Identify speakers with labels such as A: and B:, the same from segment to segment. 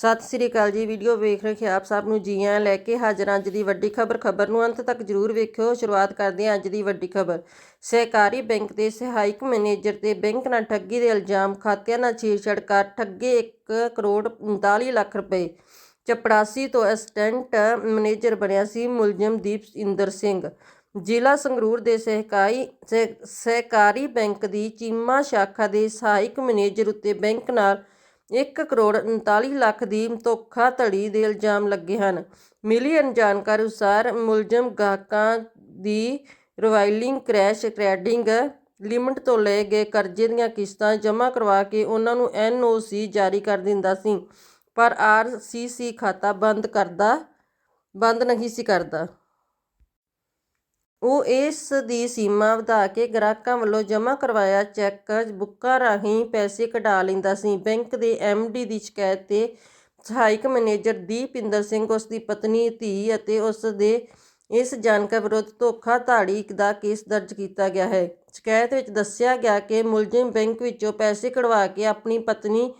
A: ਸਤਿ ਸ੍ਰੀ ਅਕਾਲ ਜੀ, ਵੀਡੀਓ ਵੇਖ ਰਹੇ ਆਪ ਸਭ ਨੂੰ ਜੀ ਆਇਆਂ ਲੈ ਕੇ ਹਾਜ਼ਰ ਅੱਜ ਦੀ ਵੱਡੀ ਖਬਰ। ਖਬਰ ਨੂੰ ਅੰਤ ਤੱਕ ਜਰੂਰ ਵੇਖਿਓ। ਸ਼ੁਰੂਆਤ ਕਰਦੇ ਹਾਂ ਅੱਜ ਦੀ ਵੱਡੀ ਖਬਰ। ਸਹਿਕਾਰੀ ਬੈਂਕ ਦੇ ਸਹਾਇਕ ਮੈਨੇਜਰ ਤੇ ਬੈਂਕ ਨਾਲ ਠੱਗੀ ਦੇ ਇਲਜ਼ਾਮ, ਖਾਤਿਆਂ ਨਾਲ ਛੇੜਛਾੜ ਕਰ ਠੱਗੇ 1 ਕਰੋੜ 39 ਲੱਖ ਰੁਪਏ। ਚਪੜਾਸੀ ਤੋਂ ਅਸਿਸਟੈਂਟ ਮੈਨੇਜਰ ਬਣਿਆ ਸੀ ਮੁਲਜ਼ਮ ਦੀਪ ਇੰਦਰ ਸਿੰਘ। ਜ਼ਿਲ੍ਹਾ ਸੰਗਰੂਰ ਦੇ ਸਹਿਕਾਰੀ ਸਹਿ- ਸਹਿਕਾਰੀ ਬੈਂਕ ਦੀ ਚੀਮਾ ਸ਼ਾਖਾ ਦੇ ਸਹਾਇਕ ਮੈਨੇਜਰ ਉੱਤੇ ਬੈਂਕ ਨਾਲ 1 ਕਰੋੜ 39 ਲੱਖ ਦੀ ਧੋਖਾਧੜੀ ਦੇ ਇਲਜ਼ਾਮ ਲੱਗੇ ਹਨ। ਮਿਲੀ ਜਾਣਕਾਰੀ ਅਨੁਸਾਰ ਮੁਲਜ਼ਮ ਗਾਹਕਾਂ ਦੀ ਰਿਵਾਈਲਿੰਗ ਕ੍ਰੈਸ਼ ਟ੍ਰੇਡਿੰਗ ਲਿਮਟ ਤੋਂ ਲਏ ਗਏ ਕਰਜ਼ੇ ਦੀਆਂ ਕਿਸ਼ਤਾਂ ਜਮ੍ਹਾਂ ਕਰਵਾ ਕੇ ਉਹਨਾਂ ਨੂੰ ਐਨਓਸੀ ਜਾਰੀ ਕਰ ਦਿੰਦਾ ਸੀ, ਪਰ ਆਰਸੀਸੀ ਖਾਤਾ ਬੰਦ ਕਰਦਾ, ਬੰਦ ਨਹੀਂ ਸੀ ਕਰਦਾ। ਉਹ ਇਸ ਦੀ ਸੀਮਾ ਵਧਾ ਕੇ ਗ੍ਰਾਹਕਾਂ ਵੱਲੋਂ ਜਮ੍ਹਾਂ ਕਰਵਾਇਆ ਚੈੱਕ ਬੁੱਕਾਂ ਰਾਹੀਂ ਪੈਸੇ ਕਢਾ ਲੈਂਦਾ ਸੀ। ਬੈਂਕ ਦੇ ਡੀ ਦੀ ਸ਼ਿਕਾਇਤ ਤੇ ਸਹਾਇਕ ਮੈਨੇਜਰ ਦੀਪਿੰਦਰ ਸਿੰਘ, ਉਸ ਦੀ ਪਤਨੀ, ਧੀ ਅਤੇ ਉਸ ਦੇ ਇਸ ਜਾਣਕਾਰ ਵਿਰੁੱਧ ਧੋਖਾਧੜੀ ਦਾ ਕੇਸ ਦਰਜ ਕੀਤਾ ਗਿਆ ਹੈ। ਸ਼ਿਕਾਇਤ ਵਿੱਚ ਦੱਸਿਆ ਗਿਆ ਕਿ ਮੁਲਜ਼ਮ ਬੈਂਕ ਵਿੱਚੋਂ ਪੈਸੇ ਕਢਵਾ ਕੇ ਆਪਣੀ ਪਤਨੀ,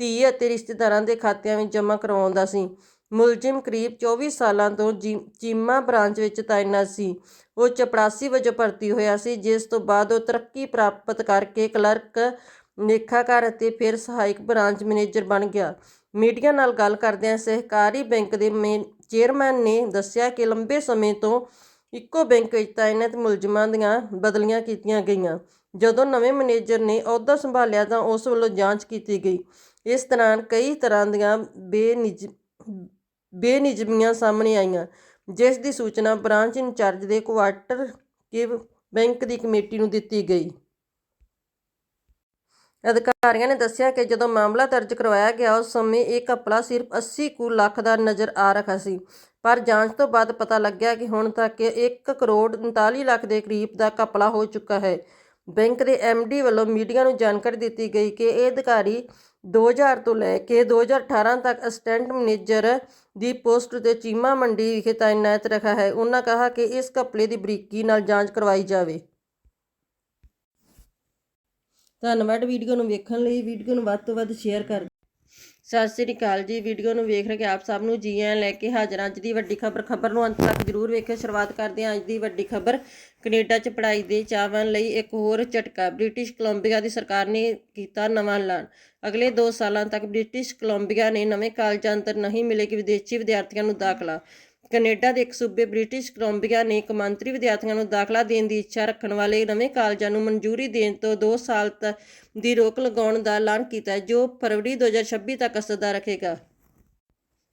A: ਧੀ ਅਤੇ ਰਿਸ਼ਤੇਦਾਰਾਂ ਦੇ ਖਾਤਿਆਂ ਵਿੱਚ ਜਮ੍ਹਾਂ ਕਰਵਾਉਂਦਾ ਸੀ। ਮੁਲਜ਼ਮ ਕਰੀਬ 24 ਸਾਲਾਂ ਤੋਂ ਜੀ- ਚੀਮਾ ਬ੍ਰਾਂਚ ਵਿੱਚ ਤਾਇਨਾਤ ਸੀ। ਉਹ ਚਪੜਾਸੀ ਵਜੋਂ ਭਰਤੀ ਹੋਇਆ ਸੀ, ਜਿਸ ਤੋਂ ਬਾਅਦ ਉਹ ਤਰੱਕੀ ਪ੍ਰਾਪਤ ਕਰਕੇ ਕਲਰਕ, ਲੇਖਾਕਾਰ ਅਤੇ ਫਿਰ ਸਹਾਇਕ ਬ੍ਰਾਂਚ ਮੈਨੇਜਰ ਬਣ ਗਿਆ। ਮੀਡੀਆ ਨਾਲ ਗੱਲ ਕਰਦਿਆਂ ਸਹਿਕਾਰੀ ਬੈਂਕ ਦੇ ਮੇਨ ਚੇਅਰਮੈਨ ਨੇ ਦੱਸਿਆ ਕਿ ਲੰਬੇ ਸਮੇਂ ਤੋਂ ਇੱਕੋ ਬੈਂਕ ਵਿੱਚ ਤਾਇਨਾਤ ਮੁਲਜ਼ਮਾਂ ਦੀਆਂ ਬਦਲੀਆਂ ਕੀਤੀਆਂ ਗਈਆਂ। ਜਦੋਂ ਨਵੇਂ ਮੈਨੇਜਰ ਨੇ ਅਹੁਦਾ ਸੰਭਾਲਿਆ ਤਾਂ ਉਸ ਵੱਲੋਂ ਜਾਂਚ ਕੀਤੀ ਗਈ। ਇਸ ਦੌਰਾਨ ਕਈ ਤਰ੍ਹਾਂ ਦੀਆਂ ਬੇਨਿਜ ਬੇਨਿਯਮੀਆਂ ਸਾਹਮਣੇ ਆਈਆਂ, ਜਿਸ ਦੀ ਸੂਚਨਾ ਬ੍ਰਾਂਚ ਇੰਚਾਰਜ ਦੇ ਕੁਆਟਰ ਕਿਵ ਬੈਂਕ ਦੀ ਕਮੇਟੀ ਨੂੰ ਦਿੱਤੀ ਗਈ। ਅਧਿਕਾਰੀਆਂ ਨੇ ਦੱਸਿਆ ਕਿ ਜਦੋਂ ਮਾਮਲਾ ਦਰਜ ਕਰਵਾਇਆ ਗਿਆ, ਉਸ ਸਮੇਂ ਇਹ ਘਪਲਾ ਸਿਰਫ 80 ਕੁ ਲੱਖ ਦਾ ਨਜ਼ਰ ਆ ਰਿਹਾ ਸੀ, ਪਰ ਜਾਂਚ ਤੋਂ ਬਾਅਦ ਪਤਾ ਲੱਗਿਆ ਕਿ ਹੁਣ ਤੱਕ 1 ਕਰੋੜ 39 ਲੱਖ ਦੇ ਕਰੀਬ ਦਾ ਘਪਲਾ ਹੋ ਚੁੱਕਾ ਹੈ। ਬੈਂਕ ਦੇ ਡੀ ਵੱਲੋਂ ਮੀਡੀਆ ਨੂੰ ਜਾਣਕਾਰੀ ਦਿੱਤੀ ਗਈ ਕਿ ਇਹ ਅਧਿਕਾਰੀ 2000 ਤੋਂ ਲੈ ਕੇ 2018 ਤੱਕ ਅਸਿਸਟੈਂਟ ਮੈਨੇਜਰ ਦੀ ਪੋਸਟ ਤੇ ਚੀਮਾ ਮੰਡੀ ਵਿਖੇ ਤਾਇਨਾਤ ਰਿਹਾ ਹੈ। ਉਹਨਾਂ ਕਹਾ ਕਿ ਇਸ ਘਪਲੇ ਦੀ ਬਰੀਕੀ ਨਾਲ ਜਾਂਚ ਕਰਵਾਈ ਜਾਵੇ। ਧੰਨਵਾਦ ਵੀਡੀਓ ਨੂੰ ਵੇਖਣ ਲਈ। ਵੀਡੀਓ ਨੂੰ ਵੱਧ ਤੋਂ ਵੱਧ ਸ਼ੇਅਰ ਕਰ ਸਤਿ ਸ੍ਰੀ ਅਕਾਲ ਜੀ। ਵੀਡੀਓ ਨੂੰ ਵੇਖ ਰਹੇ ਆਪ ਸਭ ਨੂੰ ਜੀ ਆਇਆਂ ਲੈ ਕੇ ਹਾਜ਼ਰ ਅੱਜ ਦੀ ਵੱਡੀ ਖਬਰ ਖਬਰ ਨੂੰ ਅੰਤ ਤੱਕ ਜਰੂਰ ਵੇਖਿਓ। ਸ਼ੁਰੂਆਤ ਕਰਦੇ ਹਾਂ ਅੱਜ ਦੀ ਵੱਡੀ ਖਬਰ। ਕੈਨੇਡਾ 'ਚ ਪੜ੍ਹਾਈ ਦੇ ਚਾਹਵਾਨ ਲਈ ਇੱਕ ਹੋਰ ਝਟਕਾ। ਬ੍ਰਿਟਿਸ਼ ਕੋਲੰਬੀਆ ਦੀ ਸਰਕਾਰ ਨੇ ਕੀਤਾ ਨਵਾਂ ਐਲਾਨ। ਅਗਲੇ 2 ਸਾਲਾਂ ਤੱਕ ਬ੍ਰਿਟਿਸ਼ ਕੋਲੰਬੀਆ ਨੇ ਨਵੇਂ ਕਾਲਜਾਂ ਅੰਦਰ ਨਹੀਂ ਮਿਲੇਗੀ ਵਿਦੇਸ਼ੀ ਵਿਦਿਆਰਥੀਆਂ ਨੂੰ ਦਾਖਲਾ। ਕੈਨੇਡਾ ਦੇ ਇੱਕ ਸੂਬੇ ਬ੍ਰਿਟਿਸ਼ ਕੋਲੰਬੀਆ ਨੇ ਕੌਮਾਂਤਰੀ ਵਿਦਿਆਰਥੀਆਂ ਨੂੰ ਦਾਖਲਾ ਦੇਣ ਦੀ ਇੱਛਾ ਰੱਖਣ ਵਾਲੇ ਨਵੇਂ ਕਾਲਜਾਂ ਨੂੰ ਮਨਜ਼ੂਰੀ ਦੇਣ ਤੋਂ 2 ਸਾਲ ਤੱਕ ਦੀ ਰੋਕ ਲਗਾਉਣ ਦਾ ਐਲਾਨ ਕੀਤਾ ਜੋ ਫਰਵਰੀ 2026 ਤੱਕ ਅਸਰਦਾ ਰੱਖੇਗਾ।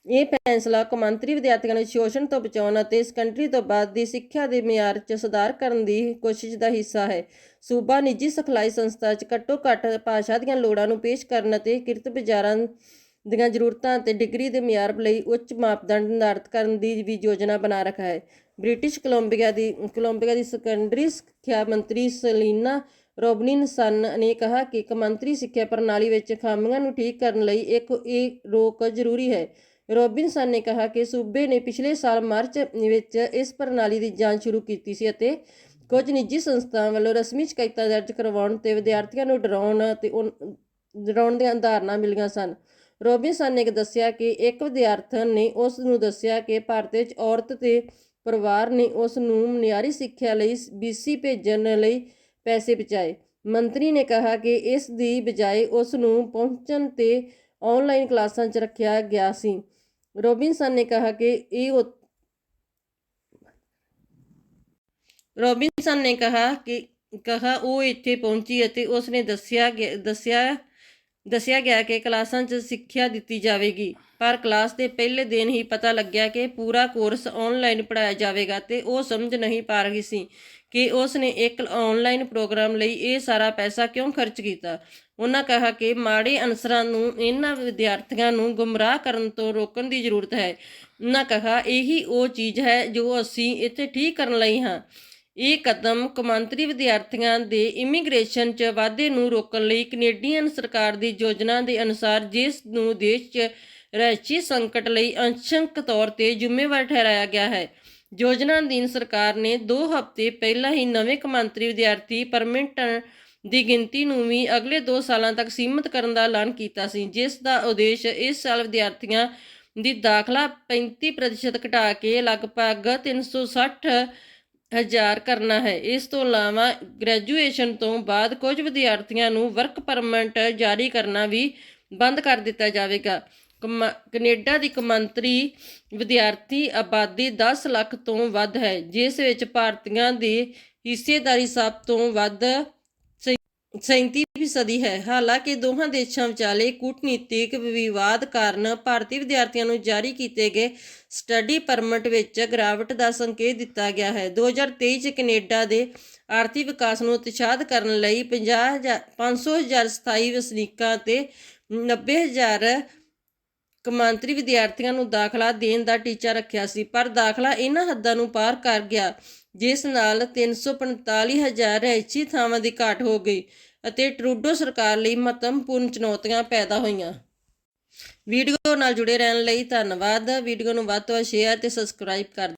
A: ਇਹ ਫੈਸਲਾ ਕੌਮਾਂਤਰੀ ਵਿਦਿਆਰਥੀਆਂ ਨੂੰ ਸ਼ੋਸ਼ਣ ਤੋਂ ਬਚਾਉਣ ਅਤੇ ਇਸ ਤੋਂ ਬਾਅਦ ਦੀ ਸਿੱਖਿਆ ਦੇ ਮਿਆਰ 'ਚ ਸੁਧਾਰ ਕਰਨ ਦੀ ਕੋਸ਼ਿਸ਼ ਦਾ ਹਿੱਸਾ ਹੈ। ਸੂਬਾ ਨਿੱਜੀ ਸਿਖਲਾਈ ਸੰਸਥਾ 'ਚ ਘੱਟੋ-ਘੱਟ ਭਾਸ਼ਾ ਦੀਆਂ ਲੋੜਾਂ ਨੂੰ ਪੇਸ਼ ਕਰਨ ਅਤੇ ਕਿਰਤ ਬਾਜ਼ਾਰਾਂ ਦੀਆਂ ਜ਼ਰੂਰਤਾਂ ਅਤੇ ਡਿਗਰੀ ਦੇ ਮਿਆਰ ਲਈ ਉੱਚ ਮਾਪਦੰਡ ਨਿਰਧਾਰਤ ਕਰਨ ਦੀ ਵੀ ਯੋਜਨਾ ਬਣਾ ਰੱਖਾ ਹੈ। ਬ੍ਰਿਟਿਸ਼ ਕੋਲੰਬੀਆ ਦੀ ਕੋਲੰਬੀਆ ਦੀ ਸੈਕੰਡਰੀ ਸਿੱਖਿਆ ਮੰਤਰੀ ਸਲੀਨਾ ਰੋਬਿਨਸਨ ਨੇ ਕਿਹਾ ਕਿ ਕੌਮਾਂਤਰੀ ਸਿੱਖਿਆ ਪ੍ਰਣਾਲੀ ਵਿੱਚ ਖਾਮੀਆਂ ਨੂੰ ਠੀਕ ਕਰਨ ਲਈ ਇੱਕ ਇਹ ਰੋਕ ਜ਼ਰੂਰੀ ਹੈ। ਰੋਬਿਨਸਨ ਨੇ ਕਿਹਾ ਕਿ ਸੂਬੇ ਨੇ ਪਿਛਲੇ ਸਾਲ ਮਾਰਚ ਵਿੱਚ ਇਸ ਪ੍ਰਣਾਲੀ ਦੀ ਜਾਂਚ ਸ਼ੁਰੂ ਕੀਤੀ ਸੀ ਅਤੇ ਕੁਝ ਨਿੱਜੀ ਸੰਸਥਾਵਾਂ ਵੱਲੋਂ ਰਸਮੀ ਸ਼ਿਕਾਇਤਾਂ ਦਰਜ ਕਰਵਾਉਣ ਤੇ ਵਿਦਿਆਰਥੀਆਂ ਨੂੰ ਡਰਾਉਣ ਅਤੇ ਉਨ- ਡਰਾਉਣ ਦੀਆਂ ਧਾਰਨਾ ਮਿਲੀਆਂ ਸਨ। ਰੋਬਿਨਸਨ ਨੇ ਦੱਸਿਆ ਕਿ ਇੱਕ ਵਿਦਿਆਰਥਣ ਨੇ ਉਸ ਨੂੰ ਦੱਸਿਆ ਕਿ ਭਾਰਤ ਵਿੱਚ ਔਰਤ ਤੇ ਪਰਿਵਾਰ ਨੇ ਉਸ ਨੂੰ ਮਿਆਰੀ ਸਿੱਖਿਆ ਲਈ ਬੀਸੀ ਭੇਜਣ ਲਈ ਪੈਸੇ ਬਚਾਏ। ਮੰਤਰੀ ਨੇ ਕਿਹਾ ਕਿ ਇਸ ਦੀ ਬਜਾਏ ਉਸ ਨੂੰ ਪਹੁੰਚਣ ਤੇ ਆਨਲਾਈਨ ਕਲਾਸਾਂ 'ਚ ਰੱਖਿਆ ਗਿਆ ਸੀ। ਰੋਬਿਨਸਨ ਨੇ ਕਿਹਾ ਕਿ ਇਹ ਉ- ਰੋਬਿਨਸਨ ਨੇ ਕਿਹਾ ਕਿ ਕਹਾ ਉਹ ਇੱਥੇ ਪਹੁੰਚੀ ਅਤੇ ਉਸ ਨੇ ਦੱਸਿਆ ਗਿਆ- ਦੱਸਿਆ ਦੱਸਿਆ ਗਿਆ ਕਿ ਕਲਾਸਾਂ 'ਚ ਸਿੱਖਿਆ ਦਿੱਤੀ ਜਾਵੇਗੀ, ਪਰ ਕਲਾਸ ਦੇ ਪਹਿਲੇ ਦਿਨ ਹੀ ਪਤਾ ਲੱਗਿਆ ਕਿ ਪੂਰਾ ਕੋਰਸ ਆਨਲਾਈਨ ਪੜਾਇਆ ਜਾਵੇਗਾ ਤੇ ਉਹ ਸਮਝ ਨਹੀਂ ਪਾ ਰਹੀ ਸੀ ਕਿ ਉਸ ਨੇ ਇੱਕ ਆਨਲਾਈਨ ਪ੍ਰੋਗਰਾਮ ਲਈ ਇਹ ਸਾਰਾ ਪੈਸਾ ਕਿਉਂ ਖਰਚ ਕੀਤਾ। ਉਹਨਾਂ ਕਿਹਾ ਕਿ ਮਾੜੇ ਅਨਸਰਾਂ ਨੂੰ, ਇਹਨਾਂ ਵਿਦਿਆਰਥੀਆਂ ਨੂੰ ਗੁੰਮਰਾਹ ਕਰਨ ਤੋਂ ਰੋਕਣ ਦੀ ਜ਼ਰੂਰਤ ਹੈ। ਉਹਨਾਂ ਕਿਹਾ, ਇਹੀ ਉਹ ਚੀਜ਼ ਹੈ ਜੋ ਅਸੀਂ ਇੱਥੇ ਠੀਕ ਕਰਨ ਲਈ ਹਾਂ। ਇਹ ਕਦਮ ਕੌਮਾਂਤਰੀ ਵਿਦਿਆਰਥੀਆਂ ਦੇ ਇਮੀਗ੍ਰੇਸ਼ਨ 'ਚ ਵਾਧੇ ਨੂੰ ਰੋਕਣ ਲਈ ਕੈਨੇਡੀਅਨ ਸਰਕਾਰ ਦੀ ਯੋਜਨਾ ਦੇ ਅਨੁਸਾਰ ਜਿਸ ਨੂੰ ਦੇਸ਼ 'ਚ ਰਹਿਸ਼ੀ ਸੰਕਟ ਲਈ ਅੰਸ਼ਕ ਤੌਰ ਤੇ ਜ਼ਿੰਮੇਵਾਰ ਠਹਿਰਾਇਆ ਗਿਆ ਹੈ। ਯੋਜਨਾ ਅਧੀਨ ਸਰਕਾਰ ਨੇ 2 ਹਫ਼ਤੇ ਪਹਿਲਾਂ ਹੀ ਨਵੇਂ ਕੌਮਾਂਤਰੀ ਵਿਦਿਆਰਥੀ ਪਰਮਿਟ ਦੀ ਗਿਣਤੀ ਨੂੰ ਵੀ ਅਗਲੇ 2 ਸਾਲਾਂ ਤੱਕ ਸੀਮਿਤ ਕਰਨ ਦਾ ਐਲਾਨ ਕੀਤਾ ਸੀ, ਜਿਸ ਦਾ ਉਦੇਸ਼ ਇਸ ਸਾਲ ਵਿਦਿਆਰਥੀਆਂ ਦੀ ਦਾਖਲਾ 35% ਘਟਾ ਕੇ ਲਗਭਗ 360 ਹਜ਼ਾਰ ਕਰਨਾ ਹੈ। ਇਸ ਤੋਂ ਇਲਾਵਾ ਗ੍ਰੈਜੂਏਸ਼ਨ ਤੋਂ ਬਾਅਦ ਕੁਝ ਵਿਦਿਆਰਥੀਆਂ ਨੂੰ ਵਰਕ ਪਰਮਿਟ ਜਾਰੀ ਕਰਨਾ ਵੀ ਬੰਦ ਕਰ ਦਿੱਤਾ ਜਾਵੇਗਾ। ਕਮਾ- ਕੈਨੇਡਾ ਦੀ ਕੌਮਾਂਤਰੀ ਵਿਦਿਆਰਥੀ ਆਬਾਦੀ 10 ਲੱਖ ਤੋਂ ਵੱਧ ਹੈ, ਜਿਸ ਵਿੱਚ ਭਾਰਤੀਆਂ ਦੀ ਹਿੱਸੇਦਾਰੀ ਸਭ ਤੋਂ ਵੱਧ 37 ਫੀਸਦੀ ਹੈ। ਹਾਲਾਂਕਿ ਦੋਹਾਂ ਦੇਸ਼ਾਂ ਵਿਚਾਲੇ ਕੂਟਨੀਤਿਕ ਵਿਵਾਦ ਕਾਰਨ ਭਾਰਤੀ ਵਿਦਿਆਰਥੀਆਂ ਨੂੰ ਜਾਰੀ ਕੀਤੇ ਗਏ ਸਟੱਡੀ ਪਰਮਿਟ ਵਿੱਚ ਗਿਰਾਵਟ ਦਾ ਸੰਕੇਤ ਦਿੱਤਾ ਗਿਆ ਹੈ। 2023 ਚ ਕੈਨੇਡਾ ਦੇ ਆਰਥਿਕ ਵਿਕਾਸ ਨੂੰ ਉਤਸ਼ਾਹਿਤ ਕਰਨ ਲਈ 50 500,000 ਸਥਾਈ ਵਸਨੀਕਾਂ ਤੇ 90,000 ਕਮਾਂਤਰੀ ਵਿਦਿਆਰਥੀਆਂ ਨੂੰ ਦਾਖਲਾ ਦੇਣ ਦਾ ਟੀਚਾ ਰੱਖਿਆ ਸੀ ਪਰ ਦਾਖਲਾ ਇਹਨਾਂ ਹੱਦਾਂ ਨੂੰ ਪਾਰ ਕਰ ਗਿਆ ਜਿਸ ਨਾਲ 345,000 ਰਹਿਚੀ ਥਾਵਾਂ ਦੀ ਘਾਟ ਹੋ ਗਈ। ਅਤੇ ਟਰੂਡੋ ਸਰਕਾਰ ਲਈ ਮਹੱਤਵਪੂਰਨ ਚੁਣੌਤੀਆਂ ਪੈਦਾ ਹੋਈਆਂ। ਵੀਡੀਓ ਨਾਲ ਜੁੜੇ ਰਹਿਣ ਲਈ ਧੰਨਵਾਦ। ਵੀਡੀਓ ਨੂੰ ਵੱਧ ਤੋਂ ਵੱਧ ਸ਼ੇਅਰ ਤੇ ਸਬਸਕ੍ਰਾਈਬ ਕਰ